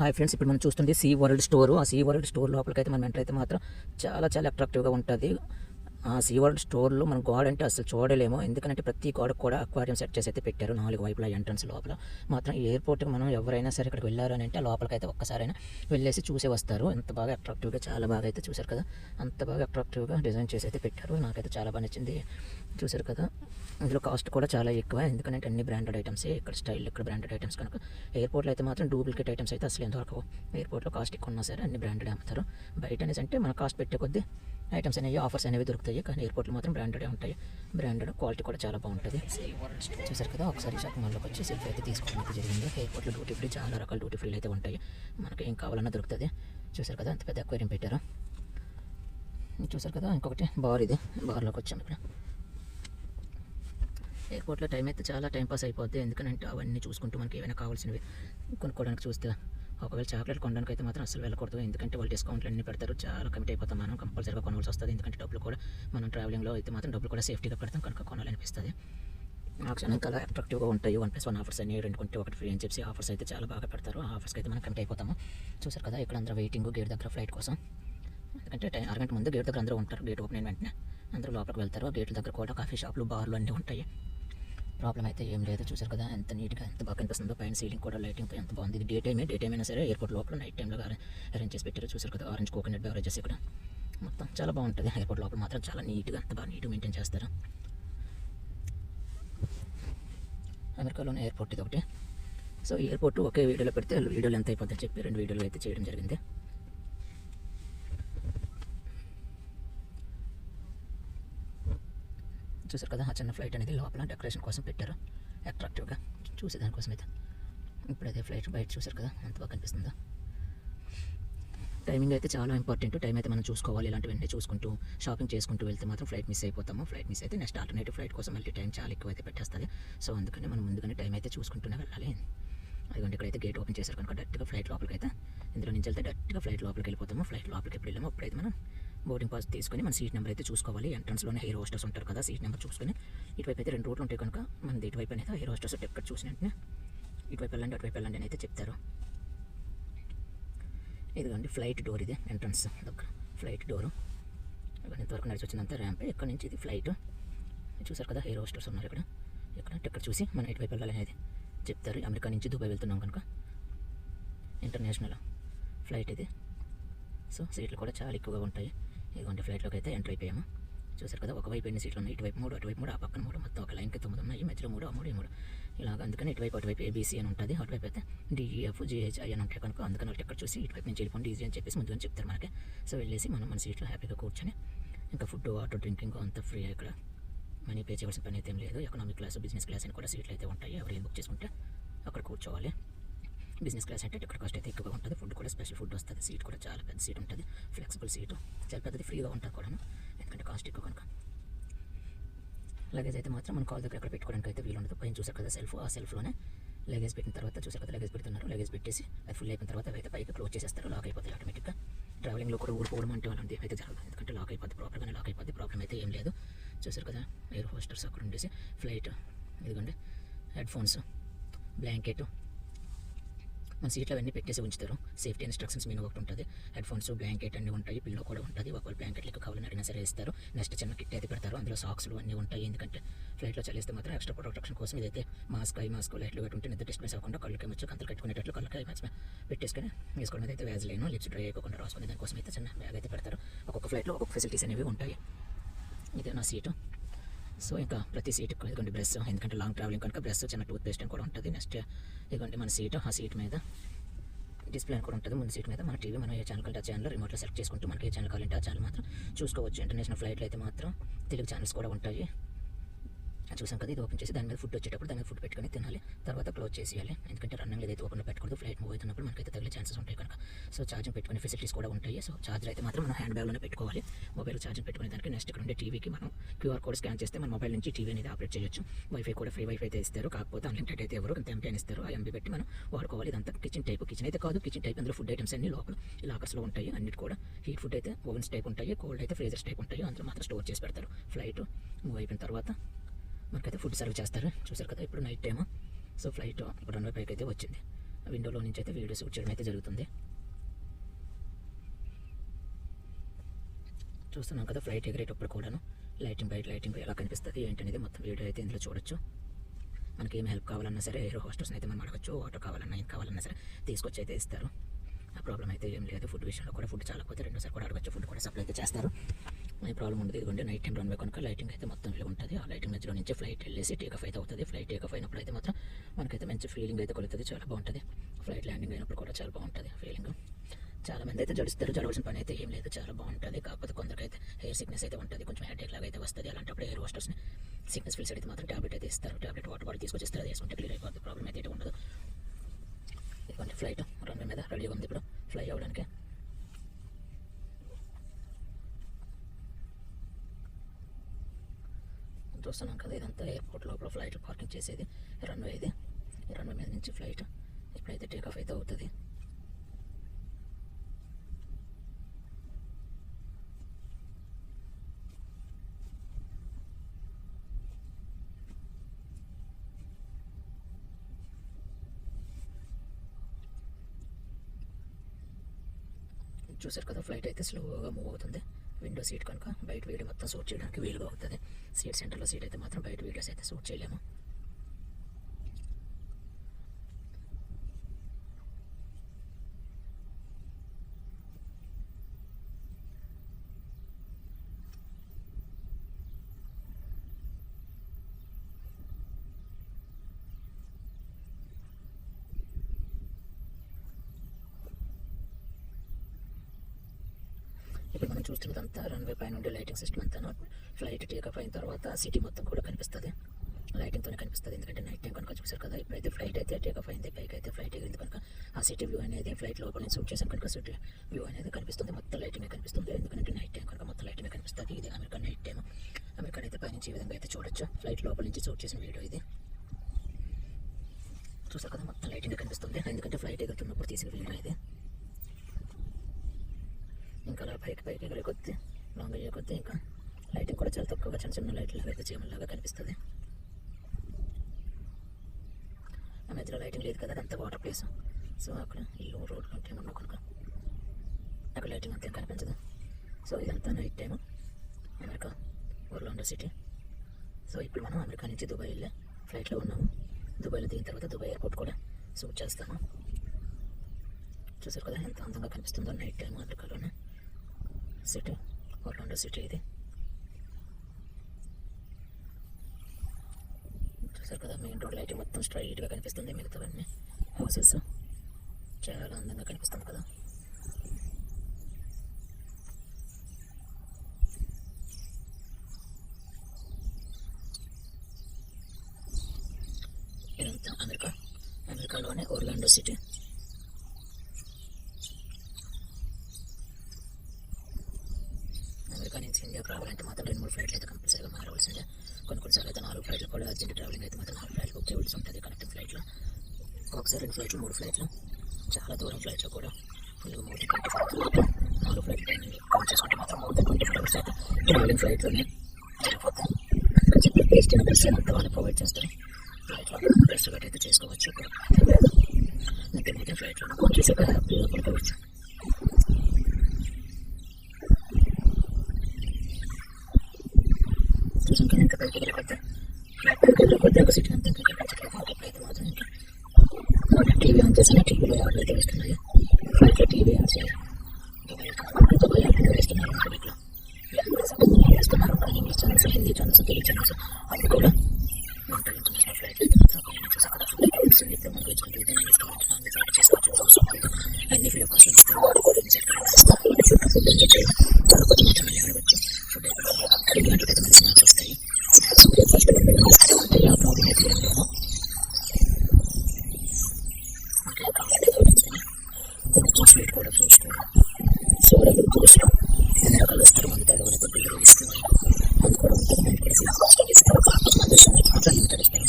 Hi friends ఇప్పుడు మనం చూస్తుంది సీ వరల్డ్ స్టోర్. ఆ సీ వరల్డ్ స్టోర్ లోపలికైతే మనం ఎంటర్ అయితే మాత్రం చాలా చాలా అట్రాక్టివ్గా ఉంటుంది. ఆ సీ వరల్డ్ స్టోర్లో మనం గోడ అంటే అసలు చూడలేము. ఎందుకంటే ప్రతి గోడకు కూడా అక్వారియం సెట్ చేసి అయితే పెట్టారు. నాలుగు వైపుల ఎంట్రన్స్ లోపల. మాత్రం ఈ ఎయిర్పోర్ట్కి మనం ఎవరైనా సరే ఇక్కడికి వెళ్ళారు అని అంటే లోపలికైతే ఒక్కసారైనా వెళ్ళేసి చూసే వస్తారు. ఎంత బాగా అట్రాక్టివ్గా చాలా బాగా అయితే చూశారు కదా. అంత బాగా అట్రాక్టివ్గా డిజైన్ చేసి అయితే పెట్టారు. నాకైతే చాలా బాగా నచ్చింది. చూశారు కదా. ఇందులో కాస్ట్ కూడా చాలా ఎక్కువ. ఎందుకంటే అన్ని బ్రాండెడ్ ఐటమ్స్ ఇక్కడ స్టైల్ ఇక్కడ బ్రాండెడ్ ఐటమ్స్ కనుక. ఎయిర్పోర్ట్లో అయితే మాత్రం డూప్లికేట్ ఐటమ్స్ అయితే అసలు ఎంత దొరకవు ఎయిర్పోర్ట్లో కాస్ట్ ఎక్కువ ఉన్నా సరే అన్ని బ్రాండెడ్ అమ్ముతారు. బయట అనేసి అంటే మన కాస్ట్ పెట్టే కొద్దీ ఐటమ్స్ అనేవి ఆఫర్స్ అనేవి దొరుకుతాయి. కానీ ఎయిర్పోర్ట్లో మాత్రం బ్రాండెడే ఉంటాయి. బ్రాండెడ్ క్వాలిటీ కూడా చాలా బాగుంటుంది. చూసారు కదా ఒకసారి షాపింగ్ మాల్లోకి వచ్చి సెల్ఫీ అయితే తీసుకోవడం అయితే జరిగింది. ఎయిర్పోర్ట్లో డ్యూటీ ఫ్రీ చాలా రకాల డ్యూటీ ఫ్రీలు అయితే ఉంటాయి. మనకి ఏం కావాలన్నా దొరుకుతుంది. చూసారు కదా అంత పెద్ద అక్వేరియం పెట్టారు. చూసారు కదా ఇంకొకటి బార్ ఇది. బార్లోకి వచ్చాము ఇక్కడ ఎయిర్పోర్ట్లో టైం అయితే చాలా టైం పాస్ అయిపోద్ది. ఎందుకంటే అవన్నీ చూసుకుంటూ మనకి ఏమైనా కావాల్సినవి కొనుక్కోవడానికి చూస్తే ఒకవేళ చాక్లెట్ కొనడానికి అయితే మాత్రం అసలు వెళ్ళకూడదు. ఎందుకంటే వాళ్ళు డిస్కౌంట్లు అన్ని పెడతారు. చాలా కమిట్ అయిపోతాం మనం. కంపల్సరీగా కొనవలసి వస్తుంది. ఎందుకంటే డబ్బులు కూడా మనం ట్రావెలింగ్లో అయితే మాత్రం డబ్బులు కూడా సేఫ్టీగా పెడతాం. కనుక కొనాలనిపిస్తుంది. ఆప్షన్ క్షణం చాలా అట్రాక్టివ్గా ఉంటాయి. వన్ ప్లస్ వన్ ఆఫర్స్ అన్ని రెండు కొంటే ఒకటి ఫ్రీ అని చెప్పి ఆఫర్స్ అయితే చాలా బాగా పెడతారు. ఆ ఆఫర్స్కి అయితే మనం కమిట్ అయిపోతాము. చూసారు కదా ఇక్కడ అందరూ వెయిటింగ్ గేట్ దగ్గర ఫ్లైట్ కోసం. ఎందుకంటే టైం అరగంట ముందు గేట్ దగ్గర అందరూ ఉంటారు. గేట్ ఓపెన్ అయిన వెంటనే అందరూ లోపలికి వెళ్తారు. గేట్ దగ్గర కూడా కాఫీ షాపులు బార్లు అన్నీ ఉంటాయి. ప్రాబ్లం అయితే ఏం లేదు. చూసారు కదా ఎంత నీట్గా ఎంత బాగా కనిపిస్తుందో. పైన సీలింగ్ కూడా లైటింగ్ ఎంత బాగుంది. ఇది డే టైమే డే టైం అయినా సరే ఎయిర్పోర్ట్ లోపల నైట్ టైంలో అరేంజ్ చేసి పెట్టారు. చూసారు కదా ఆరెంజ్ కోకోనట్ బెవరేజెస్ ఇక్కడ. మొత్తం చాలా బాగుంటుంది. ఎయిర్పోర్ట్ లోపల మాత్రం చాలా నీట్గా అంత బాగా నీట్గా మెయింటైన్ చేస్తారు. అమెరికాలోని ఎయిర్పోర్ట్ ఇది ఒకటి. సో ఎయిర్పోర్ట్ ఒకే వీడియోలో పెడితే వీడియోలు ఎంత అయిపోతుందని చెప్పి రెండు వీడియోలు అయితే చేయడం జరిగింది. చూసారు కదా ఆ చిన్న ఫ్లైట్ అనేది లోపల డెకరేషన్ కోసం పెట్టారు. అట్రాక్టివ్గా చూసే దానికోసం అయితే. ఇప్పుడైతే ఫ్లైట్ బయట చూసారు కదా ఎంత బాగా కనిపిస్తుందో? టైమింగ్ అయితే చాలా ఇంపార్టెంట్ టైం అయితే మనం చూసుకోవాలి ఇలాంటివన్నీ చూసుకుంటూ షాపింగ్ చేసుకుంటూ వెళ్తే మాత్రం ఫ్లైట్ మిస్ అయిపోతాము. ఫ్లైట్ మిస్ అయితే నెక్స్ట్ ఆల్టర్నేటివ్ ఫ్లైట్ కోసం మళ్ళీ టైం చాలా ఎక్కువ అయితే పెట్టేస్తుంది. సో అందుకని మనం ముందుగానే టైం అయితే చూసుకుంటూనే వెళ్ళాలి. అదిగోండి ఇక్కడైతే గేట్ ఓపెన్ చేశారు కనుక డైరెక్ట్గా ఫ్లైట్ లోపలికి అయితే ఇందులో నుంచి వెళ్తే డైరెక్ట్గా ఫ్లైట్ లోపలికి వెళ్ళిపోతాము. ఫ్లైట్ లోపలికి ఎప్పుడు వెళ్ళాము అప్పుడైతే మనం బోర్డింగ్ పాస్ తీసుకొని మన సీట్ నెంబర్ అయితే చూసుకోవాలి. ఎంట్రన్స్లోనే హెయిర్ హోస్టర్స్ ఉంటారు కదా సీట్ నెంబర్ చూసుకొని ఇటువైపు అయితే రెండు రూట్లు ఉంటాయి కనుక మనది ఇటువైపు అయితే హెయిర్ హోస్టర్స్ టికెట్ చూసిన వెంటనే ఇటువైపు వెళ్ళండి అటువైపు వెళ్ళండి అని అయితే చెప్తారు. ఇదిగోండి ఫ్లైట్ డోర్ ఇది ఎంట్రన్స్ దగ్గర ఫ్లైట్ డోరు ఇంతవరకు నడిచి వచ్చినంత ర్యాంప్ ఇక్కడ నుంచి ఇది ఫ్లైట్ చూసారు కదా హెయిర్ హోస్టర్స్ ఉన్నారు ఇక్కడ. ఇక్కడ టికెట్ చూసి మనం ఇటువైపు వెళ్ళాలనేది చెప్తారు. అమెరికా నుంచి దుబాయ్ వెళ్తున్నాం కనుక. ఇంటర్నేషనల్ ఫ్లైట్ ఇది. సో సీట్లు కూడా చాలా ఎక్కువగా ఉంటాయి. ఇదిగోండి ఫ్లైట్లోకి అయితే ఎంటర్ అయిపోయాము. చూసారు కదా ఒకవైపు ఎన్ని సీట్లు ఉన్నాయి? ఇటువైపు మూడు అటువైపు మూడు ఆ పక్కన మూడు మొత్తం ఒక లైన్కి తొమ్మిది ఉన్నాయి. మధ్యలో మూడు ఆ మూడు ఈ మూడు. ఇలాగ అందుకని ఇటువైపు అటువైపు ఏబీసీ అని ఉంటుంది అటువైపు అయితే డిఈఎఫ్ జిహెచ్ఐ e, అని ఉంటాయి కనుక అందుకని వాళ్ళు ఎక్కడ చూసి ఇటువైపు నుంచి వెళ్ళిపోండి ఈజీ అని చెప్పేసి ముందుగా చెప్తారు మనకి. సో వెళ్ళేసి మనం మన సీట్లో హ్యాపీగా కూర్చొని ఇంకా ఫుడ్ వాటర్ డ్రింకింగ్ అంతా ఫ్రీ ఇక్కడ మనీ పే చేయవలసిన పని అయితే ఏం లేదు. ఎకనామిక్ క్లాస్ బిజినెస్ క్లాస్ అని కూడా సీట్లు అయితే ఉంటాయి. ఎవరు ఏం బుక్ చేసుకుంటే అక్కడ కూర్చోవాలి. బిజినెస్ క్లాస్ అంటే టికెట్ కాస్ట్ అయితే ఎక్కువగా ఉంటుంది. ఫుడ్ కూడా స్పెషల్ ఫుడ్ వస్తుంది. సీట్ కూడా చాలా పెద్ద సీట్ ఉంటుంది. Flexible seat. చాలా పెద్దది ఫ్రీగా ఉంటుంది కూడా ఎందుకంటే కాస్ట్ ఎక్కువ కనుక. లగేజ్ అయితే మాత్రం మన కాల్ దగ్గర ఎక్కడ పెట్టుకోవడానికి అయితే వీలు ఉండదు. పైన చూసారు కదా సెల్ఫ్ ఆ సెల్ఫ్లోనే లగేజ్ పెట్టిన తర్వాత చూసారు కదా లగేజ్ పెడుతున్నారు. లగేజ్ పెట్టేసి అది ఫుల్ అయిపోయిన తర్వాత అయితే పైకి క్లోజ్ చేసేస్తారు. లాక్ అయిపోతాయి ఆటోమేటిక్గా. ట్రావెలింగ్లో కూడా ఊడిపోవడం అంటే అలాంటి అయితే జరగదు. ఎందుకంటే లాక్ అయిపోద్ది ప్రాపర్గానే లాక్ అయిపోద్ది. ప్రాబ్లం అయితే ఏం లేదు. చూసారు కదా ఎయిర్ హోస్టర్స్ అక్కడ ఉండేసి ఫ్లైట్ ఎందుకంటే హెడ్ ఫోన్స్ బ్లాంకెట్ మన సీట్లు అవన్నీ పెట్టేసి ఉంచుతారు. సేఫ్టీ ఇన్స్ట్రక్షన్స్ మీద ఒకటి ఉంటుంది. హెడ్ఫోన్స్ బ్లాంకెట్ అన్నీ ఉంటాయి. పిల్లో కూడా ఉంటుంది. ఒకవేళ బ్లాంకెట్ లెక్క కావాలని అడిగినా సరే ఇస్తారు. నెక్స్ట్ చిన్న కిట్ అయితే పెడతారు. అందులో సాక్స్లు అన్నీ ఉంటాయి. ఎందుకంటే ఫ్లైట్లో చలిస్తే మాత్రం ఎక్స్ట్రా ప్రొటెక్షన్ కోసం ఇదైతే మాస్క్ ఐ మాస్క్ లైట్లు పెట్టి ఉంటే నిద్ర డిస్ప్లేస్ అవ్వకుండా కళ్ళకి వచ్చి కంతలు కట్టుకునేటట్లు కళ్ళకి ఐ మాస్క్ పెట్టేసుకొని వేసుకోవడం అయితే వేజలేను లిప్స్ డ్రై అయ్యకుండా రాసుకునే దానికోసం అయితే చిన్న బ్యాగ్ అయితే పెడతారు. ఒక్కొక్క ఫ్లైట్లో ఒక్కొక్క ఫెసిలిటీస్ అనేవి ఉంటాయి. ఇదే నా సీటు. సో ఇంకా ప్రతి సీట్ ఇదిగోండి బ్రష్ ఎందుకంటే లాంగ్ ట్రావెలింగ్ కనుక బ్రష్ చిన్న టూత్ పేస్ట్ కూడా ఉంటుంది. నెక్స్ట్ ఇదిగోండి మన సీటు ఆ సీట్ మీద డిస్ప్లే అని కూడా ఉంటుంది. ముందు సీట్ మీద మన టీవీ మనం ఏ ఛానల్ కంటే ఆ ఛానల్ రిమోట్లో సెలెక్ట్ చేసుకుంటూ మనకి ఏ ఛానల్ కావాలంటే ఆ ఛానల్ మాత్రం చూసుకోవచ్చు. ఇంటర్నేషనల్ ఫ్లైట్లో అయితే మాత్రం తెలుగు ఛానల్స్ కూడా ఉంటాయి. చూసాం కదా ఇది ఓపెన్ చేసి దాని మీద ఫుడ్ వచ్చేటప్పుడు దాని మీద ఫుడ్ పెట్టుకొని తినాలి. తర్వాత క్లోజ్ చేసేయాలి. ఎందుకంటే రన్నింగ్ ఏదైతే ఓపెన్లో పెట్టకూడదు ఫ్లైట్ మూవ్ అవుతున్నప్పుడు మనకైతే తగిలే ఛాన్సెస్ ఉంటాయి కనుక. సో ఛార్జింగ్ పెట్టుకునే ఫెసిలిటీస్ కూడా ఉంటాయి. సో ఛార్జర్ అయితే మాత్రం మనం హ్యాండ్ బ్యాగ్లోనే పెట్టుకోవాలి. మొబైల్ ఛార్జింగ్ పెట్టుకునే దానికి నెక్స్ట్ ఇక్కడ ఉండే టీవీకి మనం క్యూఆర్ కోడ్ స్కాన్ చేస్తే మన మొబైల్ నుంచి టీవీ అనేది ఆపరేట్ చేయొచ్చు. వైఫై కూడా ఫ్రీ వైఫై అయితే ఇస్తారు. కాకపోతే అన్లిమిటెడ్ అయితే ఎవరు ఎంత ఎంపీ ఇస్తారు. ఆ ఎంపీ పెట్టి మనం వాడుకోవాలి. ఇదంతా కిచెన్ టైప్ కిచెన్ అయితే కాదు. కిచెన్ టైప్ అందులో ఫుడ్ ఐటమ్స్ అన్ని లోపల లాకర్స్లో ఉంటాయి. అన్నిటి కూడా హీట్ ఫుడ్ అయితే ఓవెన్స్ టైప్ ఉంటాయి. కోల్డ్ అయితే ఫ్రీజర్స్ టైప్ ఉంటాయి. అందులో మాత్రం స్టోర్ చేసి పెడతారు. ఫ్లైట్ మూవ్ అయిపోయిన తర్వాత మనకైతే ఫుడ్ సర్వ్ చేస్తారు. చూసారు కదా ఇప్పుడు నైట్ టైమ్ సో ఫ్లైట్ ఇప్పుడు రన్వే పైకి అయితే వచ్చింది. విండోలో నుంచి అయితే వీడియో షూట్ చేయడం అయితే జరుగుతుంది. చూస్తున్నాం కదా ఫ్లైట్ ఎగిరేటప్పుడు కూడాను లైటింగ్ బయట లైటింగ్ ఎలా కనిపిస్తుంది ఏంటనేది మొత్తం వీడియో అయితే ఇందులో చూడొచ్చు. మనకి ఏం హెల్ప్ కావాలన్నా సరే ఎయిర్ హోస్టర్స్ని అయితే మనం అడగచ్చు వాటర్ కావాలన్నా ఏం కావాలన్నా సరే తీసుకొచ్చి అయితే ఇస్తారు. ఆ ప్రాబ్లం అయితే ఏం లేదు. ఫుడ్ విషయంలో కూడా ఫుడ్ చాలకపోతే రెండోసారి కూడా అడగచ్చు ఫుడ్ కూడా సప్లై అయితే చేస్తారు. ఏ ప్రాబ్లం ఉండదు. ఇదిగోండి నైట్ టైం రన్వే కనుక లైటింగ్ అయితే మొత్తం ఇలా ఉంటుంది. ఆ లైటింగ్ మధ్యలో నుంచి ఫ్లైట్ వెళ్ళేసి టేక్ ఆఫ్ అయితే అవుతుంది. ఫ్లైట్ టేక్ ఆఫ్ అయినప్పుడు అయితే మాత్రం మనకైతే మంచి ఫీలింగ్ అయితే కొలుతుంది. చాలా బాగుంటుంది. ఫ్లైట్ ల్యాండింగ్ అయినప్పుడు కూడా చాలా బాగుంటుంది ఫీలింగ్ చాలా మంది అయితే జడుస్తారు. జడవలసిన పని అయితే ఏం లేదు. చాలా బాగుంటుంది. కాకపోతే కొందరికైతే హెయిర్ సిక్నెస్ అయితే ఉంటుంది. కొంచెం హెడేక్ లాగా అయితే వస్తుంది. అలాంటప్పుడు హెయిర్ వాస్టర్స్ని సిక్నెస్ ఫీల్స్ అయితే మాత్రం టాబ్లెట్ అయితే ఇస్తారు. టాబ్లెట్ వాటర్ బాడీ తీసుకొచ్చి ఇస్తారు అది వేసుకుంటే క్లియర్ అయిపోతుంది ప్రాబ్లం అయితే ఉండదు. ఇదిగోండి ఫ్లైట్ రన్వే మీద రెడీగా ఉంది ఇప్పుడు. ఫ్లై అవ్వడానికి చూస్తున్నాం కదా ఇదంతా ఎయిర్పోర్ట్ లోపల ఫ్లైట్ పార్కింగ్ చేసేది. రన్వే ఇది. రన్వే మీద నుంచి ఫ్లైట్ ఇప్పుడైతే టేక్ ఆఫ్ అయితే అవుతుంది. చూసారు కదా ఫ్లైట్ అయితే స్లోగా మూవ్ అవుతుంది. విండో సీట్ కనుక బయట వీడియో మొత్తం సూట్ చేయడానికి వీలుగా అవుతుంది. సీట్ సెంటర్లో సీట్ అయితే మాత్రం బయట వీడియోస్ అయితే సూట్ చేయలేము. ఇప్పుడు మనం చూస్తున్నదంతా రన్వే పైన ఉండే లైటింగ్ సిస్టమ్ అంతా ఫ్లైట్ టేకప్ అయిన తర్వాత సిటీ మొత్తం కూడా కనిపిస్తుంది. లైటింగ్తోనే కనిపిస్తుంది. ఎందుకంటే నైట్ టైం కనుక చూసారు కదా ఇప్పుడైతే ఫ్లైట్ అయితే టేకప్ అయింది పైకి అయితే ఫ్లైట్ ఎగిరింది కనుక ఆ సిటీ వ్యూ అనేది ఫ్లైట్ లోపల నుంచి షూట్ చేసాం కనుక సిటీ వ్యూ అనేది కనిపిస్తుంది. మొత్తం లైటింగ్ కనిపిస్తుంది. ఎందుకంటే నైట్ టైం కనుక మొత్తం లైటింగ్ కనిపిస్తుంది. ఇది అమెరికా నైట్ టైం అమెరికా అయితే పైనుంచి ఈ విధంగా అయితే చూడొచ్చు. ఫ్లైట్ లోపల నుంచి షూట్ చేసిన వీడియో ఇది. చూసారు కదా మొత్తం లైటింగ్ కనిపిస్తుంది. ఎందుకంటే ఫ్లైట్ ఎగురుతున్నప్పుడు తీసిన వీడియో ఇది ఇంకా అలా పైకి పైకి ఎగిరే కొద్ది లాంగ్ అయ్యే కొద్ది ఇంకా లైటింగ్ కూడా చాలా తక్కువగా చిన్న చిన్న లైట్లు లాగా అయితే కనిపిస్తుంది. ఆ మధ్యలో లైటింగ్ లేదు కదా అదంతా వాటర్ ప్లేస్ సో అక్కడ ఇల్లు రోడ్లు ఉంటాయి మన కనుక అక్కడ లైటింగ్ అంతా కనిపించదు. సో ఇదంతా night time America Orlando city so ఇప్పుడు మనం అమెరికా నుంచి దుబాయ్ వెళ్ళే ఫ్లైట్లో ఉన్నాము. దుబాయ్లో దిగిన తర్వాత దుబాయ్ ఎయిర్పోర్ట్ కూడా షూట్ చేస్తాము చూసారు కదా ఎంత అందంగా కనిపిస్తుందో నైట్ టైం అమెరికాలోనే. సిటీ. ఒర్లాండో సిటీ ఇది. చూసారు కదా మెయిన్ రోడ్ లైట్ మొత్తం స్ట్రైట్గా కనిపిస్తుంది మిగతావన్నీ. హౌసెస్ చాలా అందంగా కనిపిస్తుంది కదా. ఇదంతా అమెరికా. అమెరికాలోనే ఒర్లాండో సిటీ. అమెరికా ఇండియాకి రావాలంటే మాత్రం రెండు మూడు ఫ్లైట్లు అయితే కంపల్సరీగా మారవలసిందే. కొన్ని కొన్నిసార్లు అయితే నాలుగు ఫ్లైట్లు కూడా అర్జెంట్ ట్రావెలింగ్ అయితే మాత్రం నాలుగు ఫ్లైట్లు బుక్ చేయవలసి ఉంటుంది. కనెక్టింగ్ ఫ్లైట్లో ఒకసారి రెండు ఫ్లైట్లు మూడు ఫ్లైట్లు చాలా దూరం ఫ్లైట్లో కూడా. ఫుల్గా మోర్ ట్వంటీ ఫైవ్ నాలుగు ఫ్లైట్ కౌంట్ చేసుకుంటే మాత్రం మోర్ ట్వంటీ ఫైవ్ అవర్స్ అయితే ట్రావెలింగ్ ఫ్లైట్లోనే జరిగిపోతాయి అందుకని చెప్పి బెస్ట్ బెస్ట్ అంతా వాళ్ళు ప్రొవైడ్ చేస్తారు. ఫ్లైట్లో బెస్ట్ గట్ అయితే చేసుకోవచ్చు. ఇప్పుడు. అంతే మాత్రం ఫ్లైట్లో ఫోన్ చేసి హ్యాపీగా పడుకోవచ్చు చూసాం కదా ఇంకా పైకి వెళ్ళిపోతే వెళ్ళిపోతే ఒక సిటీ అంతా ఇంకా కనిపించట్లేదు అప్పుడైతే మాత్రం ఇంకా టీవీ ఆన్ చేసిన టీవీలో యాడ్లు అయితే వేస్తున్నాయి ఫ్లైట్లో టీవీ ఆన్ చేయాలి దుబాయ్ కావాలి దుబాయ్ యాడ్లు వేస్తున్నారు ఫ్లైట్లో వేస్తున్నారు కానీ English channels Hindi channels Telugu channels అవి కూడా ఉంటాయి ఇంటర్నేషనల్ ఫ్లైట్ అయితే మాత్రం కొన్ని చూసాం కదా ఫుడ్ ఐటమ్స్ ఇప్పుడు మనకు వచ్చుకుంటూ అయితే ఇంగ్లీష్ కావాలి నాన్ వెజ్ ఆర్డర్ చేసుకోవచ్చు అవసరం లేదు అన్ని ఫ్రీ ఆఫ్ కాస్ట్ ఇస్తారు వాటి కూడా ఇన్సెట్ కార్డు ఇస్తారు ఫుడ్ ఫుడ్ ఎంజాయ్ చేయాలి చాలా జడ్జ్మెంట్ కూడా చూసుకోవడం సో ఎవరు చూసినా ఎన్ని రకాల ఇస్తారు మన దగ్గర ఎవరైతే పిల్లలు ఇస్తారు అది కూడా ఉంటుంది మనకి తెలిసిన హాస్టల్ ఇస్తారు కాకపోతే మన దేశంలో మాత్రం లిమిటెడ్ ఇస్తారు